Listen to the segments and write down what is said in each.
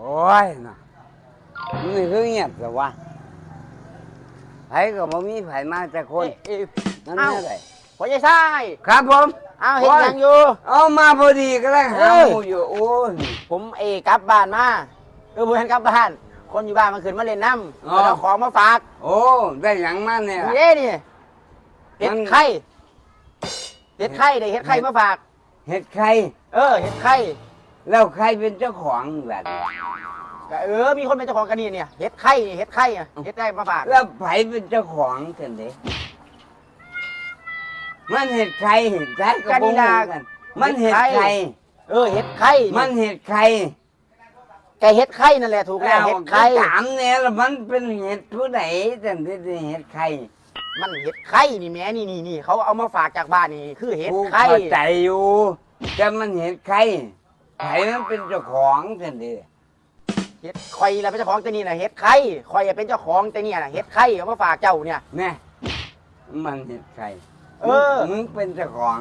โอ้ยนะนี่คือเงียบแต่ว่าไผก็บ่มีไผมาแต่คนเอ๊ะนั่นเอ้าแน่เลยพ่อใหญ่ชายครับผม เอาเห็นยังอยู่ เอามาพอดีก็แล้วหาเอ้ย หมูอยู่โอ้ย ผมเอกลับบ้านมาเออบ่ทันกลับบ้าน คนอยู่บ้านมันขึ้นมาเล่นน้ำอ๋อ แล้วเอาของมาฝากโอ้ได้หยังมาเนี่ย นี่เด้นี่เห็ดมันไข่เห็ดไข่ได้เห็ดไข่มาฝาก เห็ดไข่เออเห็ดไข่ แล้วใครเป็นเจ้าของแบบก็เออ มีคนเป็นเจ้าของกันนี่เนี่ยเห็ดไข่นี่เห็ดไข่อะเห็ดไข่มาฝากแล้วไผเป็นเจ้าของกันเด้มันเห็ดไข่เห็ดไข่ก็บ่รู้กันมันเห็ดไข่เออ เห็ดไข่มันเห็ดไข่แกเห็ดไข่นั่นแหละถูกแล้วเห็ดไข่ก็ถามเนี่ยแล้วมันเป็นเห็ดผู้ใดแต่ที่ได้เห็ดไข่มันเห็ดไข่นี่แม่นี่นี่นี่เขาเอามาฝากจากบ้านนี่คือเห็ดกูไข่เข้าใจอยู่แต่มันเห็ดไข่ ไผมันเป็นเจ้าของกันดิเห็ดไข่แล้วเป็นเจ้าของแต่นี่นะเห็ดไข่คอยเป็นเจ้าของแต่เนี่ยนะเห็ดไข่เอามาฝากเจ้าเนี่ย แน่มันเห็ดไข่เออมึงเป็นเจ้าของ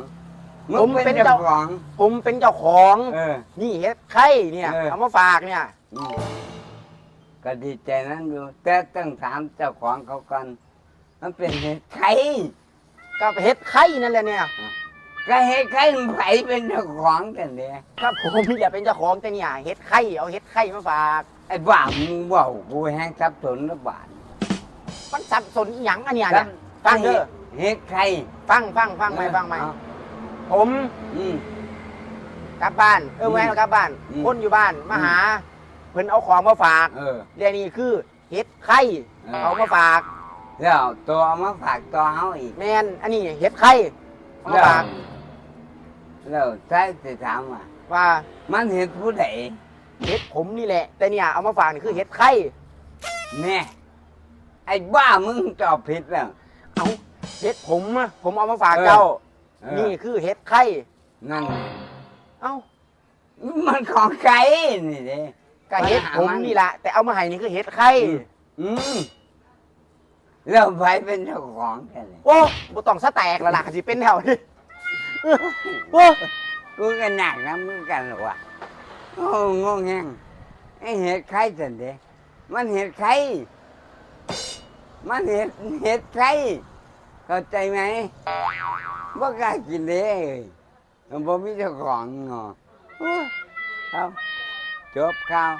มึผมงเป็เป็นนเจ้าเจ้า ของผมเป็นเจ้าของเออ นี่เห็ดไข่เนี่ยเออ เอามาฝากเนี่ยอืมก็ดีใจนั้นอยู่แต่ต้องถามเจ้าของเขาก่อนมันเป็นเห็ดไข่ก็เห็ดไข่นั่นแหละเนี่ย ก็เห็ดไข่มันไผเป็นเจ้าของกันเด้ครับผมอย่าเป็นเจ้าของแต่เนี่ยเห็ดไข่เอาเห็ดไข่มาฝากไอ้บ้ามึงเว่ากูแห้งสับสนหรือบ้ามันสับสนอหยังอันเนี่ยเนี่ยฟังเด้อเห็ดไข่ฟังฟังฟังไหมฟังไหมเอาผมอืมกลับบ้านเอออืมแม่กลับบ้านอืมคนอยู่บ้านมาหาเพิ่นเอาของมาฝากเออเดี๋ยวนี้คือเห็ดไข่เออเอามาฝากแล้วตัวเอามาฝากตัวเฮาอีกแมนอันนี้เห็ดไข่เอามาแล้วฝาก แล้วใช่จะถามว่าว่ามันเห็ดผู้ใดเห็ดผมนี่แหละ แต่เนี่ยเอามาฝากนี่คือเห็ดไข่แน่ไอ้บ้ามึงตอบผิดแล้ว เอาเห็ดผมอะผมเอามาฝากเออเจ้า เออ นี่คือเห็ดไข่นั่นเอ้ามันของไก่นี่เด้ ก็เห็ดปัญหาผมมันนี่แหละแต่เอามาให้นี่คือเห็ดไข่อืมแล้วไผเป็นเจ้าของกันเลยโอ้บ่ต้องสแตกแล้วล่ะสิเป็นแถวนี้ โอ้กูก็หนักนะมึงกันหรอวะโอ้งงแงงไอเห็ดไข่สันเด้มันเห็ดไข่มันเห็ดเห็ดไข่เข้าใจไหมบ่กล้ากินเด้มันบ่มีเจ้าของเนาะโอ้ครับจบข่าว